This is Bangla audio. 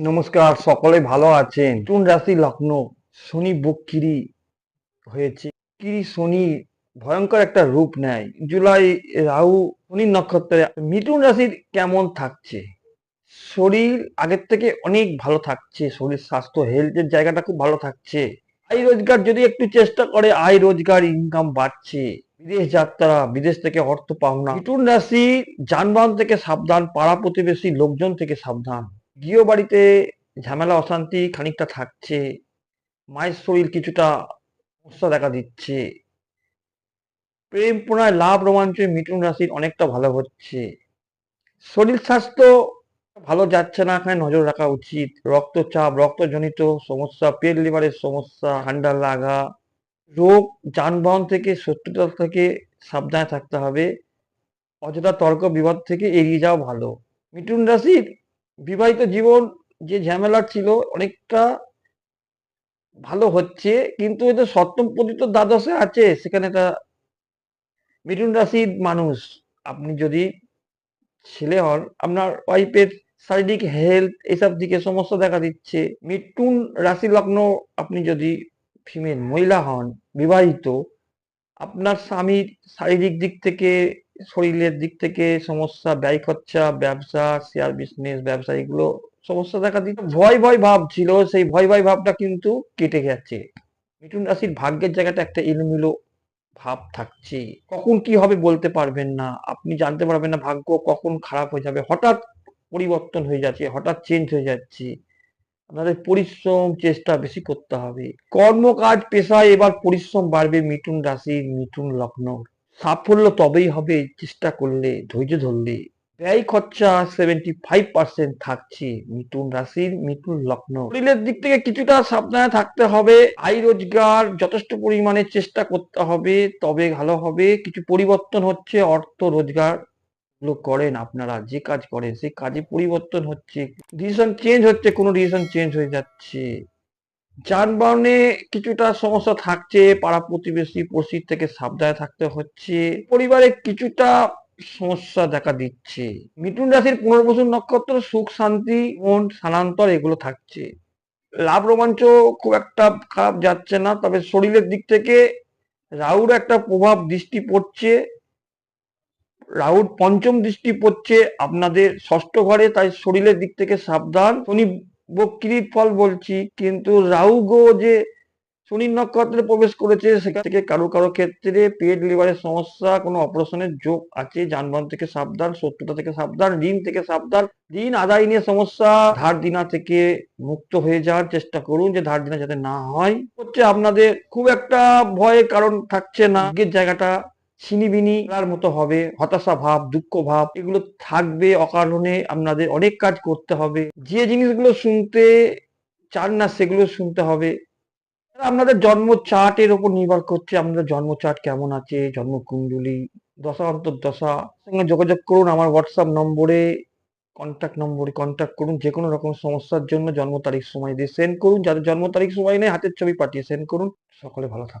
নমস্কার, সকলে ভালো আছেন? নতুন রাশি লগ্ন, শনি বক্কিরি হয়েছে। কিরি শনি ভয়ঙ্কর একটা রূপ নেয়। জুলাই রাহু শনি নক্ষত্রে, মিথুন রাশির কেমন থাকছে? শরীর আগের থেকে অনেক ভালো থাকছে। শরীর স্বাস্থ্য হেলথের জায়গাটা খুব ভালো থাকছে। আয় রোজগার যদি একটু চেষ্টা করে, আয় রোজগার ইনকাম বাড়ছে। বিদেশ যাত্রা, বিদেশ থেকে অর্থ পাওনা। মিথুন রাশি যানবাহন থেকে সাবধান, পাড়া প্রতিবেশী লোকজন থেকে সাবধান। গৃহ বাড়িতে ঝামেলা, অশান্তি খানিকটা থাকছে। মায়ের শরীর কিছুটা সমস্যা দেখা দিচ্ছে। প্রেম, প্রণয়, লাভ, রোমাঞ্চ মিথুন রাশির অনেকটা ভালো হচ্ছে। শরীর স্বাস্থ্য ভালো যাচ্ছে না, এখানে নজর রাখা উচিত। রক্তচাপ, রক্তজনিত সমস্যা, পেট লিভারের সমস্যা, ঠান্ডা লাগা, রোগ, যানবাহন থেকে, শত্রুতা থেকে সাবধানে থাকতে হবে। অযথা তর্ক বিবাদ থেকে এড়িয়ে যাওয়া ভালো। মিথুন রাশির বিবাহিত জীবন যে ঝামেলা ছিল অনেকটা ভালো হচ্ছে, কিন্তু এটা সপ্তম পতিত দ্বাদশে আছে, সেখানে একটা মিথুন রাশির মানুষ। আপনি যদি ছেলে হন, আপনার ওয়াইফের শারীরিক হেলথ এসব দিকে সমস্যা দেখা দিচ্ছে। মিথুন রাশি লগ্ন, আপনি যদি ফিমেল মহিলা হন, বিবাহিত, আপনার স্বামীর শারীরিক দিক থেকে শরীরের দিক থেকে সমস্যা ব্যয় খরচা ব্যবসা শেয়ার বিজনেস ব্যবসা, এগুলো সমস্যা দেখা দিচ্ছে ভয় ভয় ভাব ছিল, সেই ভয় ভয় ভাবটা কিন্তু কেটে গেছে মিথুন রাশির ভাগ্যের জায়গাটা একটা এলোমেলো ভাব থাকছে। কখন কি হবে বলতে পারবেন না। আপনি জানতে পারবেন না, ভাগ্য কখন খারাপ হয়ে যাবে। হঠাৎ পরিবর্তন হয়ে যাচ্ছে, হঠাৎ চেঞ্জ হয়ে যাচ্ছে। আপনাদের পরিশ্রম, চেষ্টা বেশি করতে হবে। কর্মকাজ, পেশায় এবার পরিশ্রম বাড়বে মিথুন রাশির মিথুন লগ্ন। সাফল্য তবেই হবে, চেষ্টা করলে, ধৈর্য ধরলে। ব্যয় খরচা সেভেন্টি ফাইভ পার্সেন্ট থাকছে মিথুন রাশির মিথুন লগ্ন। শরীরের দিক থেকে কিছুটা সাবধানে থাকতে হবে। আয় রোজগার যথেষ্ট পরিমাণে চেষ্টা করতে হবে, তবে ভালো হবে। কিছু পরিবর্তন হচ্ছে, অর্থ রোজগার করেন আপনারা, যে কাজ করেন, সেই কাজে পরিবর্তন হচ্ছে। ডিসিশন চেঞ্জ হচ্ছে, কোনো ডিসিশন চেঞ্জ হয়ে যাচ্ছে। যানবাহনে কিছুটা সমস্যা থাকছে, পাড়া প্রতিবেশী পরিস্থিতি থেকে সাবধানে থাকতে হচ্ছে। পরিবারে কিছুটা সমস্যা দেখা দিচ্ছে। মিথুন রাশির পুনর্বসু নক্ষত্র সুখ, শান্তি, মন, স্থানান্তর, এগুলো থাকছে। লাভ রোমাঞ্চ খুব একটা খারাপ যাচ্ছে না, তবে শরীরের দিক থেকে রাহুর একটা প্রভাব দৃষ্টি পড়ছে। রাহুর পঞ্চম দৃষ্টি পড়ছে আপনাদের ষষ্ঠ ঘরে, তাই শরীরের দিক থেকে সাবধান। শনি বক্রির ফল বলছি, কিন্তু রাহু গো যে শনি নক্ষত্রে প্রবেশ করেছে, সেখান থেকে কারও কারও ক্ষেত্রে পেট লিভারের সমস্যা, কোনো অপারেশনের যোগ আছে, যানবাহন থেকে সাবধান, শত্রুতা থেকে সাবধান, ঋণ থেকে সাবধান, ঋণ আদায় নিয়ে সমস্যা, ধার দিনা থেকে মুক্ত হয়ে যাওয়ার চেষ্টা করুন, যে ধার দিনা যাতে না হয়। হচ্ছে আপনাদের খুব একটা ভয়ের কারণ থাকছে না জায়গাটা ছিনিবিনি করার মতো হবে, হতাশা ভাব, দুঃখ ভাব, এগুলো থাকবে অকারণে, আপনাদের অনেক কাজ করতে হবে। যে জিনিসগুলো শুনতে চান না, সেগুলো শুনতে হবে। আপনাদের জন্ম চার্টের উপর নির্ভর করছে, আপনাদের জন্ম চার্ট কেমন আছে জন্ম কুণ্ডলী দশা। অন্তর্দশা সঙ্গে যোগাযোগ করুন আমার হোয়াটসঅ্যাপ নম্বরে কন্ট্যাক্ট নম্বরে কন্ট্যাক্ট করুন, যে কোনো রকম সমস্যার জন্য জন্ম তারিখ সময় দিয়ে সেন্ড করুন। যাদের জন্ম তারিখ সময় নেই, হাতের ছবি পাঠিয়ে সেন্ড করুন। সকলে ভালো থাকুন।